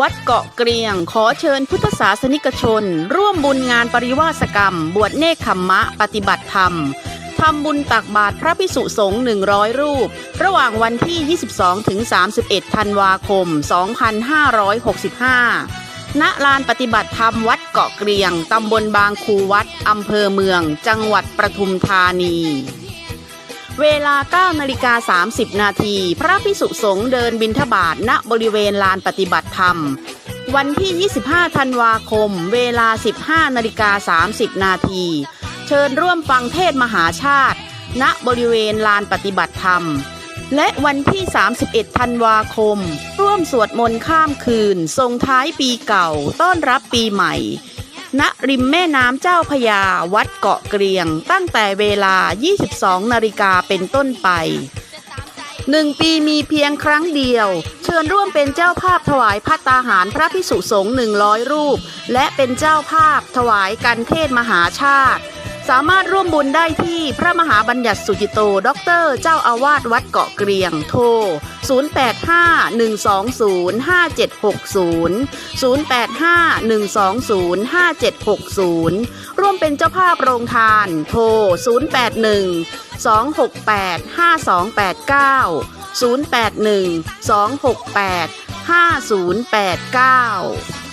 วัดเกาะเกรียงขอเชิญพุทธศาสนิกชน ร่วมบุญงานปริวาสกรรม บวชเนคขมมะปฏิบัติธรรมทำบุญตักบาตรพระพิสุสงฆ์100 รูป ระหว่างวันที่ 22 ถึง 31 ธันวาคม 2565 ณ ลานปฏิบัติธรรมวัดเกาะเกรียง ตำบลบางคูวัด อำเภอเมือง จังหวัดประทุมธานี เวลา9นาฬิกา30 นาที พระพิสุสงฆ์เดินบิณฑบาตณบริเวณลานปฏิบัติธรรม วันที่ 25 ธันวาคม เวลา 15นาฬิกา30 นาที เชิญร่วมฟังเทศมหาชาติ ณบริเวณลานปฏิบัติธรรม และวันที่ 31 ธันวาคม ร่วมสวดมนต์ข้ามคืนส่งท้ายปีเก่าต้อนรับปีใหม่ ณริมแม่น้ำเจ้าพยาวัดเกาะเกรียง ตั้งแต่เวลา 22 นาฬิกาเป็นต้นไปหนึ่งปีมีเพียงครั้งเดียว เชิญร่วมเป็นเจ้าภาพถวายพัตตาหารพระพิสุสงฆ์100รูป และเป็นเจ้าภาพถวายกันเทศมหาชาติ สามารถร่วมบุญได้ที่พระมหาบัญญัติสุจิโตด็อกเตอร์เจ้าอาวาสวัดเกาะเกรียงโทร 0851205760 ร่วมเป็นเจ้าภาพโรงทาน โทร 081 268